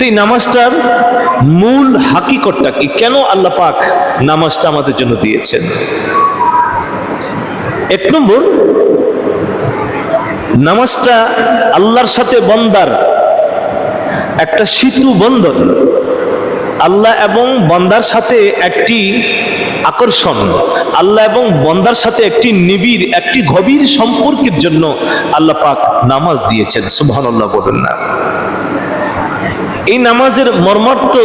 তো এই নামাজটার মূল হাকিকতটা কি? কেন আল্লাহ পাক নামাজটা আমাদের জন্য দিয়েছেন? এক নম্বর, নামাজটা আল্লাহর সাথে বন্দার একটা সেতু বন্ধন। আল্লাহ এবং বন্দার সাথে একটি আকর্ষণ। আল্লাহ এবং বন্দার সাথে একটি নিবিড়, একটি গভীর সম্পর্কের জন্য আল্লাহ পাক নামাজ দিয়েছেন। সুবহানাল্লাহ বলুন না। এই নামাজের মর্মার্থ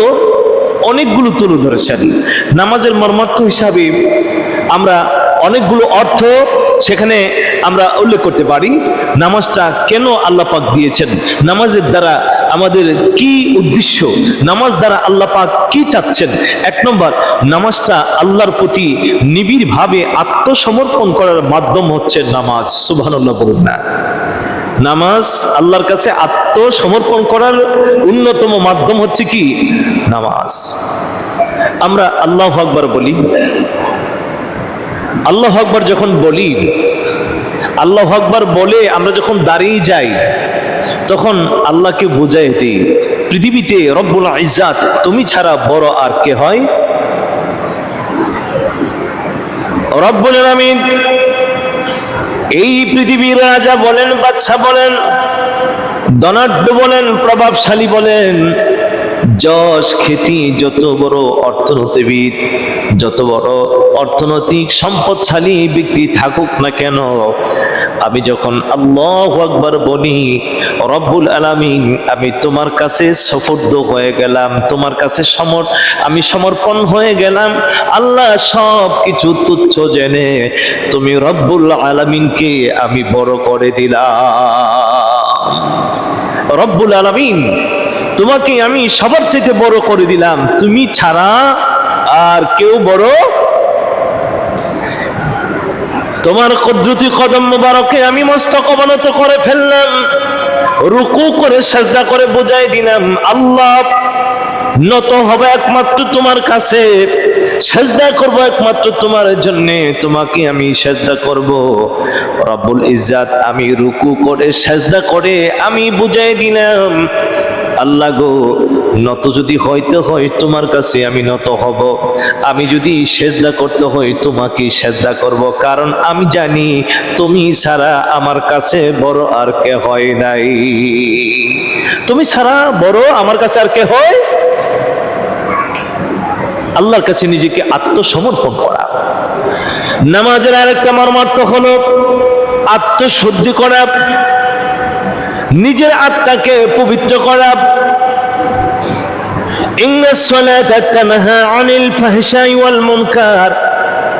অনেকগুলো তুলে ধরেছেন। নামাজের মর্মার্থ হিসাবে আমরা অনেকগুলো অর্থ সেখানে আমরা উল্লেখ করতে পারি। নামাজটা কেন আল্লাহ পাক দিয়েছেন? নামাজের দ্বারা আমাদের কি উদ্দেশ্য? নামাজ দ্বারা আল্লাহ পাক কি চাচ্ছেন? এক নম্বর, নামাজটা আল্লাহর প্রতি নিবিড়ভাবে আত্মসমর্পণ করার মাধ্যম হচ্ছে নামাজ। সুবহানাল্লাহ বলুন না। নামাজ আল্লাহর কাছে আত্মসমর্পণ করার অন্যতম মাধ্যম হচ্ছে কি? নামাজ। আমরা আল্লাহ আকবার বলি। আল্লাহ আকবার যখন বলি, আল্লাহ আকবার বলে আমরা যখন দাঁড়িয়ে যাই, তখন আল্লাহকে বোঝাই দিই, পৃথিবীতে রব্বুল ইজাত তুমি ছাড়া বড় আর কে হয়? রব্বুল আলামিন এই পৃথিবীর রাজা বলেন বাচ্চা বলেন, ধনাঢ্য বলেন, প্রভাবশালী বলেন, যশ, খ্যাতি, যত বড় অর্থনীতিবিদ, যত বড় অর্থনৈতিক সম্পদশালী ব্যক্তি থাকুক না কেন আমি যখন আল্লাহ আকবার বলি, রব্বুল আলামিন, আমি তোমার কাছে সফর্দ হয়ে গেলাম, তোমার কাছে সমর, আমি সমর্পণ হয়ে গেলাম, আল্লাহ সব কিছু তুচ্ছ জেনে তুমি রব্বুল আলামিনকে আমি বড় করে দিলাম। রব্বুল আলামিন, তোমাকে আমি সবার থেকে বড় করে দিলাম। তুমি ছাড়া আর কেউ বড় তোমার কদ্রুতি কদম মুবারকে আমি মস্তক অবনত করে ফেললাম। রুকু করে সাজদা করে বোঝাই দিলাম, আল্লাহ, নত হবে একমাত্র তোমার কাছে। সেজদা করব একমাত্র তোমার জন্য, তোমাকে আমি সেজদা করব। রব্বুল ইজ্জাত, আমি রুকু করে, সেজদা করে আমি বুঝাই দিলাম, আল্লাহ গো নত যদি হইতে হয় তোমার কাছে আমি নত হব। আমি যদি সেজদা করতে হয় তোমাকে সেজদা করব। কারণ আমি জানি তুমি ছাড়া আমার কাছে বড় আর কে হয় নাই। তুমি ছাড়া বড় আমার কাছে আর কে হয়? আল্লাহর কাছে নিজেকে আত্মসমর্পণ করা। নামাজের আরেকটা মর্মার্থ হলো আত্মশুদ্ধি করা। নিজের আত্মাকে পবিত্র করা।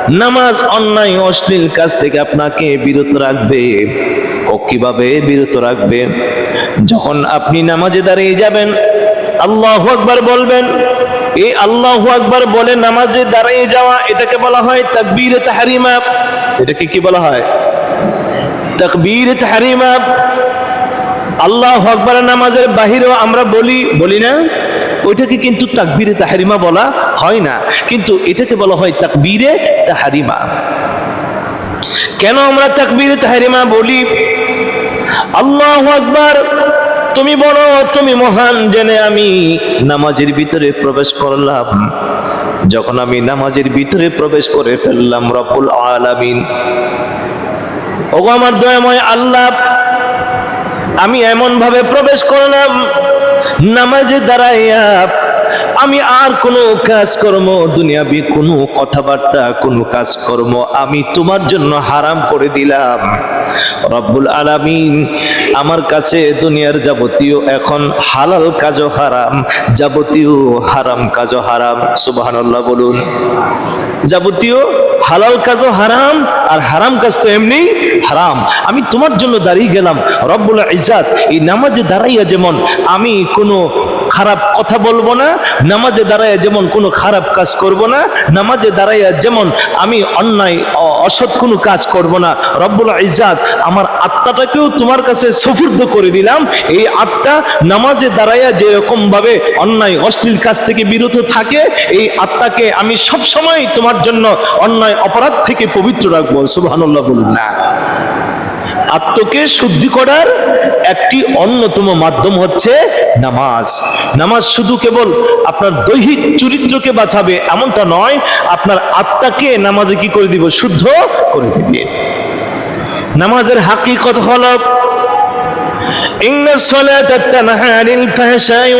নামাজ অন্যায় অশ্লীল কাজ থেকে আপনাকে বিরত রাখবে। ও কীভাবে বিরত রাখবে? যখন আপনি নামাজে দাঁড়িয়ে যাবেন, আল্লাহ আকবার বলবেন, এই আল্লাহ আকবার বলে নামাজে দাঁড়িয়ে যাওয়া, এটাকে বলা হয় তাকবীর তাহারিমা। এটাকে কি বলা হয়? তাকবীর তাহারিমা। আল্লাহ আকবর নামাজের বাহিরেও আমরা বলি বলি না? ওইটাকে কিন্তু তাকবীরে তাহারিমা বলা হয় না। কিন্তু এটাকে বলা হয় তাকবীরে তাহারিমা। কেন আমরা তাকবীরে তাহারিমা বলি? আল্লাহ আকবার। তুমি বলো, তুমি মহান জেনে আমি নামাজের ভিতরে প্রবেশ করলাম। যখন আমি নামাজের ভিতরে প্রবেশ করে ফেললাম, রব্বুল আলামিন। ওগো আমার দয়াময় আল্লাহ, আমি এমন ভাবে প্রবেশ করলাম নামাজে দাঁড়াইয়া আমি আর কোনো কাজকর্ম, দুনিয়াবি কোনো কথাবার্তা, কোনো কাজকর্ম আমি তোমার জন্য হারাম করে দিলাম। রব্বুল আলামিন আমার কাছে দুনিয়ার যাবতীয় এখন হালাল কাজও হারাম, যাবতীয় হারাম কাজও হারাম। সুবহানাল্লাহ বলুন। যাবতীয় হালাল কাজও হারাম, আর হারাম কাজ তো এমনি হারাম। আমি তোমার জন্য দাঁড়িয়ে গেলাম। রব্বুল ইজাত এই নামাজে দাঁড়াইয়া যেমন আমি কোনো খারাপ কথা বলব না, নামাজে দাঁড়াইয়া যেমন কোনো খারাপ কাজ করব না, নামাজে দাঁড়াইয়া যেমন আমি অন্যায় অসৎ কোনো কাজ করব না। রব্বুল ইজাদ আমার আত্মাটাকেও তোমার কাছে সফুর্দ করে দিলাম। এই আত্মা নামাজে দাঁড়াইয়া যেরকম ভাবে অন্যায়, অশ্লীল কাজ থেকে বিরত থাকে, এই আত্মাকে আমি সব সময় তোমার জন্য অন্যায়, অপরাধ থেকে পবিত্র রাখব। সুবহানাল্লাহ বলুন। না। আত্মকে শুদ্ধি করার একটি অন্যতম মাধ্যম হচ্ছে নামাজ। নামাজ শুধু কেবল আপনার দৈহিক চরিত্রকে বাঁচাবে এমনটা নয়, আপনার আত্মাকে নামাজে কি করে দিব? শুদ্ধ করে দিবে। নামাজের হলো তানহা আনিল ফাহশাই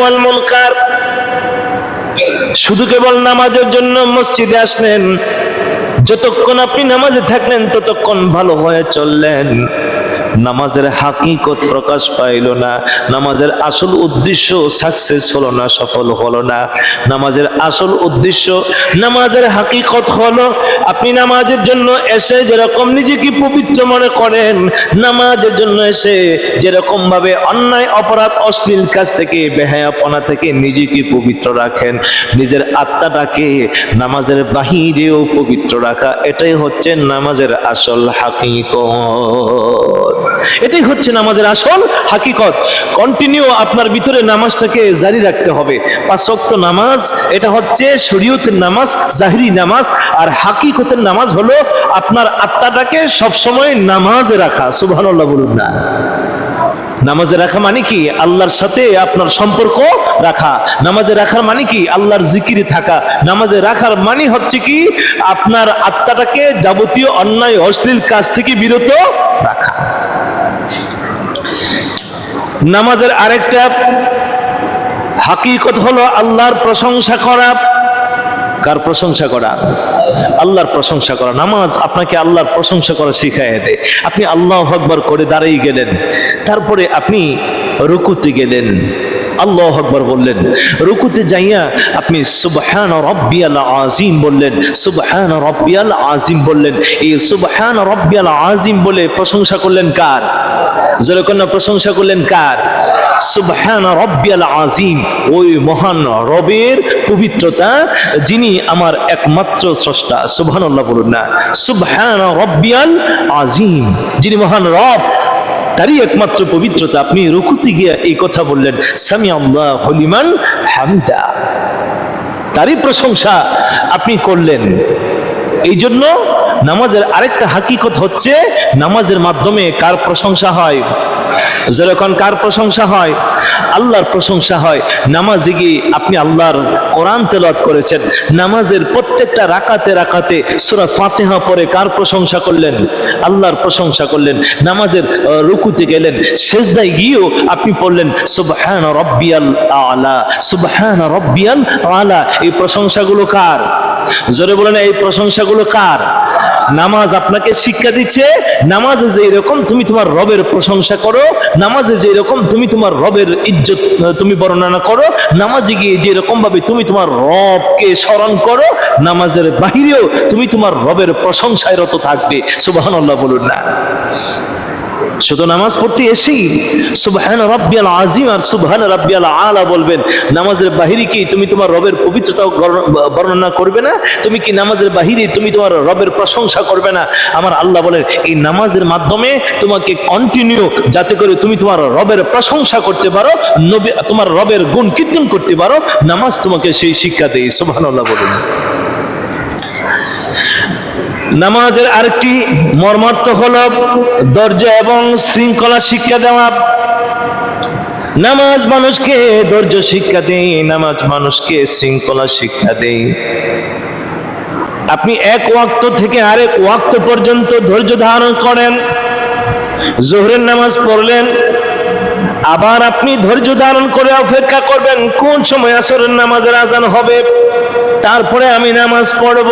শুধু কেবল নামাজের জন্য মসজিদে আসলেন, যতক্ষণ আপনি নামাজে থাকলেন ততক্ষণ ভালো হয়ে চললেন। নামাজের হাকিকত প্রকাশ পাইল না, নামাজের আসল উদ্দেশ্য সাকসেস হলো না, সফল হলো না। নামাজের আসল উদ্দেশ্য, নামাজের হাকিকত হলো, আপনি নামাজের জন্য এসে যেরকম নিজেকে পবিত্র মনে করেন, নামাজের জন্য এসে যেরকম ভাবে অন্যায়, অপরাধ, অশ্লীল কাজ থেকে, বেহায়াপনা থেকে নিজেকে পবিত্র রাখেন। নিজের আত্মাটাকে নামাজের বাহিরেও পবিত্র রাখা, এটাই হচ্ছে নামাজের আসল হাকিকত। এটাই হচ্ছে নামাজের আসল হাকিকত। কন্টিনিউ আপনার ভিতরে নামাজটাকে জারি রাখতে হবে। পাঁচ ওয়াক্ত নামাজ, এটা হচ্ছে শরীয়তের নামাজ, জাহরি নামাজ। আর হাকিকতের নামাজ হলো আপনার আত্মাটাকে সবসময় নামাজে রাখা। সুবহানাল্লাহ বলুন না। নামাজে রাখা মানে কি? আল্লাহর সাথে আপনার সম্পর্ক রাখা। নামাজে রাখার মানে কি? আল্লাহর জিকিরে থাকা। নামাজে রাখার মানে হচ্ছে কি? আপনার আত্মাটাকে যাবতীয় অন্যায়, অশ্লীল কাজ থেকে বিরত রাখা। নামাজের আরেকটা হাকিকত হলো আল্লাহর প্রশংসা করা। কার প্রশংসা করা? আল্লাহর প্রশংসা করা। নামাজ আপনাকে আল্লাহর প্রশংসা করা শিখাইয়া দেয়। আপনি আল্লাহ আকবর করে দাঁড়িয়ে গেলেন। তারপরে আপনি রুকুতে গেলেন। আল্লাহ আকবর বললেন, রুকুতে যাইয়া আপনি সুবহান রব্বিয়াল আজিম বললেন, সুবহান রব্বিয়াল আজিম বললেন। এই সুবহান রব্বিয়াল আজিম বলে প্রশংসা করলেন কার? যেরকম প্রশংসা করলেন কার? সুবহান রব্বিয়াল আজিম ওই মহান রবের পবিত্রতা যিনি আমার একমাত্র স্রষ্টা। সুবহানাল্লাহ বলুন না। সুবহান রব্বিয়াল আজিম যিনি মহান রব তারই একমাত্র পবিত্রতা। আপনি রুকুতে গিয়া এই কথা বললেন সামি আল্লাহ হলিমান হামিদা। তারই প্রশংসা আপনি করলেন। এই জন্য নামাজের আরেকটা হাকিকত হচ্ছে, নামাজের মাধ্যমে কার প্রশংসা হয়? যেরকম কার প্রশংসা হয়? আল্লাহর প্রশংসা হয়। নামাজে গিয়ে আপনি আল্লাহর কোরআন তেলাওয়াত করেছেন। নামাজের প্রত্যেকটা রাকাতে রাকাতে সূরা ফাতেহা পরে কার প্রশংসা করলেন? আল্লাহর প্রশংসা করলেন। নামাজের রুকুতে গেলেন। সেজদায় গিয়েও আপনি পড়লেন, সুবহান রব্বিয়াল আলা সুবহান রব্বিয়াল আলা এই প্রশংসাগুলো কার? জোরে বলেন, এই প্রশংসাগুলো কার? নামাজ আপনাকে শিক্ষা দিচ্ছে, নামাজে যে এরকম তুমি তোমার রবের প্রশংসা করো, নামাজে যে এরকম তুমি তোমার রবের ইজ্জত তুমি বর্ণনা করো, নামাজে গিয়ে যে এরকম ভাবে তুমি তোমার রবকে স্মরণ করো, নামাজের বাহিরেও তুমি তোমার রবের প্রশংসায় রত থাকবে। সুবহানাল্লাহ বলুন না। শুধু নামাজ পড়তে এসেই সুবহান রাব্বিয়াল আজিম আর সুবহান রাব্বিয়াল আলা বলবেন, নামাজের বাহিরে কি তুমি তোমার রবের পবিত্রতা বর্ণনা করবে না? তুমি কি নামাজের বাহিরে তুমি তোমার রবের প্রশংসা করবে না? আমার আল্লাহ বলেন, এই নামাজের মাধ্যমে তোমাকে কন্টিনিউ যাতে করে তুমি তোমার রবের প্রশংসা করতে পারো, নবী, তোমার রবের গুণ কীর্তন করতে পারো, নামাজ তোমাকে সেই শিক্ষা দেয়। সুবহানাল্লাহ বলুন। নামাজের আরেকটি মর্মার্থ হল দরজা এবং শৃঙ্খলা শিক্ষা দেওয়া। নামাজ মানুষকে ধৈর্য শিক্ষা দেয়, নামাজ মানুষকে শৃঙ্খলা শিক্ষা দেয়। আপনি এক ওয়াক্ত থেকে আরেক ওয়াক্ত পর্যন্ত ধৈর্য ধারণ করেন, জোহরের নামাজ পড়লেন, আবার আপনি ধৈর্য ধারণ করে অপেক্ষা করবেন, কোন সময় আসরের নামাজের আজান হবে, তারপরে আমি নামাজ পড়ব।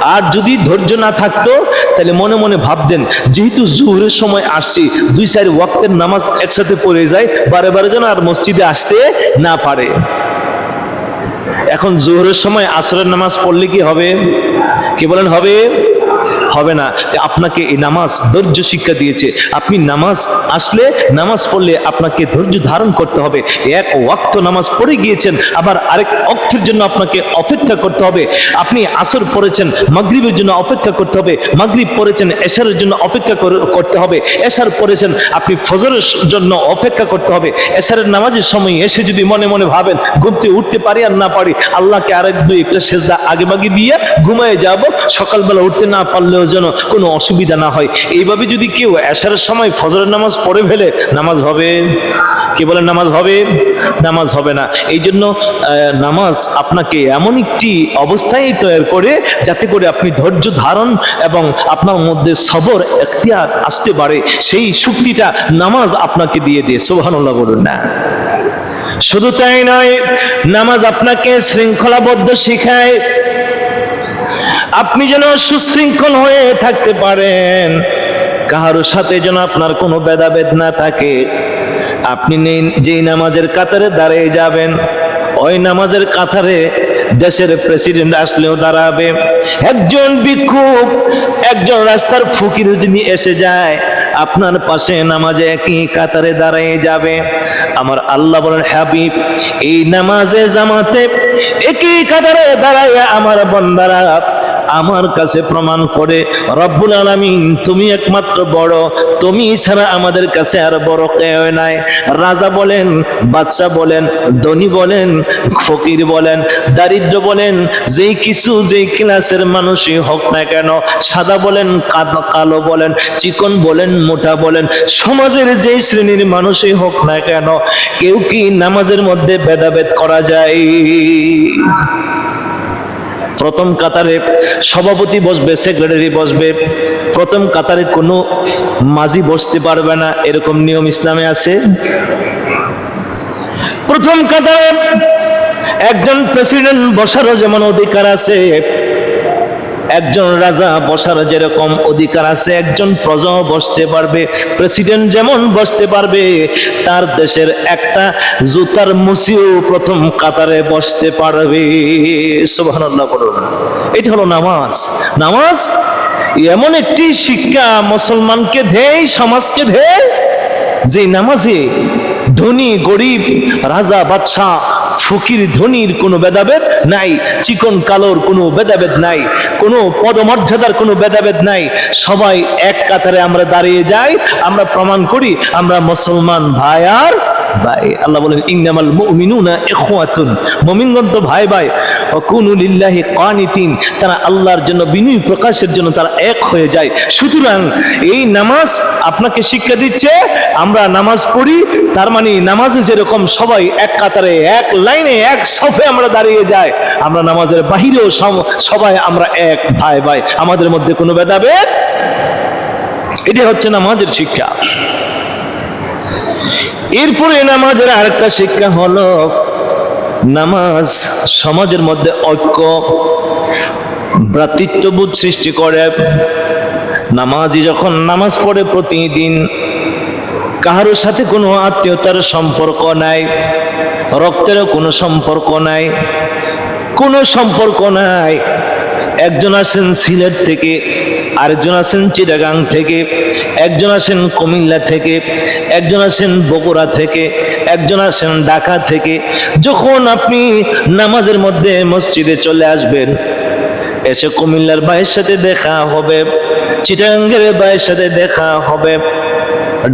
আর যদি ধৈর্য না থাকতো, তাহলে মনে মনে ভাবতেন, যেহেতু জুহরের সময় আসছি, দুই চার ওয়াক্তের নামাজ একসাথে পড়ে যায়, বারে বারে যেন আর মসজিদে আসতে না পারে। এখন জোহরের সময় আসরের নামাজ পড়লে কি হবে? কি বলেন হবে? হবে না। আপনাকে এই নামাজ ধৈর্য শিক্ষা দিয়েছে। আপনি নামাজ আসলে নামাজ পড়লে আপনাকে ধৈর্য ধারণ করতে হবে। এক ওয়াক্ত নামাজ পড়ে গিয়েছেন, আবার আরেক অক্ষের জন্য আপনাকে অপেক্ষা করতে হবে। আপনি আসর পড়েছেন, মাগরিবের জন্য অপেক্ষা করতে হবে। মাগরিব পড়েছেন, এশারের জন্য অপেক্ষা করতে হবে। এশার পড়েছেন, আপনি ফজরের জন্য অপেক্ষা করতে হবে। এশারের নামাজের সময় এসে যদি মনে মনে ভাবেন ঘুমতে উঠতে পারি আর না পারি, আল্লাহকে আরেক দুই একটা সেজদা আগে বাগে দিয়ে ঘুমায় যাব। সকালবেলা উঠতে না পারলেও হলেও যেন কোনো অসুবিধা না হয়। এইভাবে যদি কেউ এশার সময় ফজরের নামাজ পড়ে ফেলে, নামাজ হবে? কে বলে নামাজ হবে? নামাজ হবে না। এই জন্য নামাজ আপনাকে এমন একটি অবস্থায় তৈরি করে যাতে করে আপনি ধৈর্য ধারণ এবং আপনার মধ্যে সবর, এখতিয়ার আসতে পারে। সেই শক্তিটা নামাজ আপনাকে দিয়ে দিয়ে। সোহানুল্লাহ বলুন না। শুধু তাই নয়, নামাজ আপনাকে শৃঙ্খলাবদ্ধ শিখায়। আপনি যেন সুশৃঙ্খল হয়ে থাকতে পারেন। কাহারোর সাথে যেন আপনার কোনো ভেদাভেদ না থাকে। আপনি যেই নামাজের কাতারে দাঁড়িয়ে যাবেন, ওই নামাজের কাতারে দেশের প্রেসিডেন্ট আসলেও দাঁড়াবে। একজন ভিক্ষুক, একজন রাস্তার ফকির যদি এসে যায়, আপনার পাশে নামাজে একই কাতারে দাঁড়িয়ে যাবে। আমার আল্লাহ বলেন, হাবিব, এই নামাজে জামাতে একই কাতারে দাঁড়ায় আমার বন্দারা আমার কাছে প্রমাণ করে, রব্বুল আলামিন, তুমি একমাত্র বড়, তুমি ছাড়া আমাদের কাছে আর বড় কেউ নাই। রাজা বলেন বাদশা বলেন, ধনী বলেন, ফকির বলেন, দারিদ্র বলেন, যেই কিছু যেই ক্লাসের মানুষই হোক না কেন, সাদা বলেন কালো বলেন, চিকন বলেন, মোটা বলেন, সমাজের যেই শ্রেণির মানুষই হোক না কেন, কেউ কি নামাজের মধ্যে ভেদাভেদ করা যায়? প্রথম কাতারে সভাপতি বসবে সেক্রেটারি বসবে। প্রথম কাতারে কোনো মাঝি বসতে পারবে না, এরকম নিয়ম ইসলামে আছে। প্রথম কাতারে একজন প্রেসিডেন্ট বসারও যেমন অধিকার আছে একজন রাজা বসার যেরকম অধিকার আছে, একজন প্রজাও বসতে পারবে, প্রেসিডেন্ট যেমন বসতে পারবে, তার দেশের একটা জুতার মুসিও প্রথম কাতারে বসতে পারবে। সুবহানাল্লাহ এটা হলো নামাজ। নামাজ এমন একটি শিক্ষা মুসলমানকে দেয়, সমাজকে দেয়, যে নামাজে ধনী, গরিব, রাজা, বাদশাহ ফকির ধনির কোনো ভেদাভেদ নাই, চিকন কালোর কোনো ভেদাভেদ নাই, কোনো পদমর্যাদার কোনো ভেদাভেদ নাই। সবাই এক কাতারে আমরা দাঁড়িয়ে যাই, আমরা প্রমাণ করি, আমরা মুসলমান ভাই আর ভাই আল্লাহ বলেন, ইন্নামাল মুমিনুনা ইখওয়াতুন। মুমিনগণ তো ভাই ভাই। ওয়াকুনু লিল্লাহি কানিতিন তারা আল্লাহর জন্য বিনয় প্রকাশের জন্য তারা এক হয়ে যায়। সুতরাং এই নামাজ আপনাকে শিক্ষা দিচ্ছে, আমরা নামাজ পড়ি, তার মানে নামাজে যেরকম সবাই এক কাতারে, এক লাইনে, এক সফে আমরা দাঁড়িয়ে যাই, আমরা নামাজের বাহিরেও সবাই আমরা এক ভাই ভাই। আমাদের মধ্যে কোনো ভেদাভেদ? এটা হচ্ছে নামাজের শিক্ষা। এরপরে নামাজের আরেকটা শিক্ষা হলো, নামাজ সমাজের মধ্যে ঐক্য, ভ্রাতৃত্ববোধ সৃষ্টি করে। নামাজি যখন নামাজ পড়ে প্রতিদিন কাহারোর সাথে কোনো আত্মীয়তার সম্পর্ক নাই, রক্তেরও কোনো সম্পর্ক নাই, কোনো সম্পর্ক নাই। একজন আসেন সিলেট থেকে আরেকজন আসেন চিটাগাং থেকে, একজন আসেন কুমিল্লা থেকে, একজন আসেন বগুড়া থেকে, একজন আসেন ঢাকা থেকে। যখন আপনি নামাজের মধ্যে মসজিদে চলে আসবেন, এসে কুমিল্লার ভাইয়ের সাথে দেখা হবে চিটাঙ্গের ভাইয়ের সাথে দেখা হবে,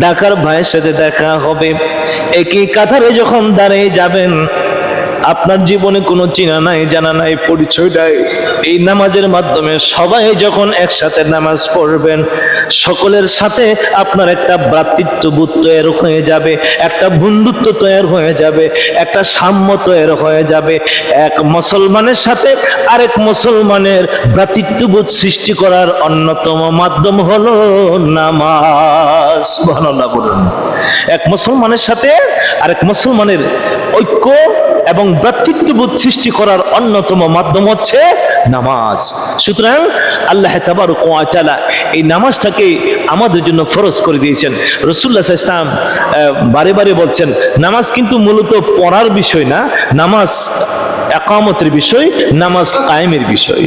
ঢাকার ভাইয়ের সাথে দেখা হবে। একই কাতারে যখন দাঁড়িয়ে যাবেন আপনার জীবনে কোনো চিনা নাই, জানা নাই, পরিচয় নাই। এই নামাজের মাধ্যমে সবাই যখন একসাথে নামাজ পড়বেন, সকলের সাথে আপনার একটা ভ্রাতৃত্ববোধ তৈরি হয়ে যাবে, একটা বন্ধুত্ব তৈরি হয়ে যাবে, একটা সাম্য তৈরি হয়ে যাবে। এক মুসলমানের সাথে আরেক মুসলমানের ভ্রাতৃত্ববোধ সৃষ্টি করার অন্যতম মাধ্যম হলো নামাজ। বলুন। এক মুসলমানের সাথে আরেক মুসলমানের ঐক্য এবং ভ্রাতৃত্ববোধ সৃষ্টি করার অন্যতম মাধ্যম হচ্ছে নামাজ। সুতরাং আল্লাহ তাবারক ওয়া তাআলা এই নামাজটাকে আমাদের জন্য ফরজ করে দিয়েছেন। রসুল্লাহ ইসলাম বারে বারে বলছেন, নামাজ কিন্তু মূলত পড়ার বিষয় না, নামাজ একামতের বিষয়, নামাজ কায়েমের বিষয়।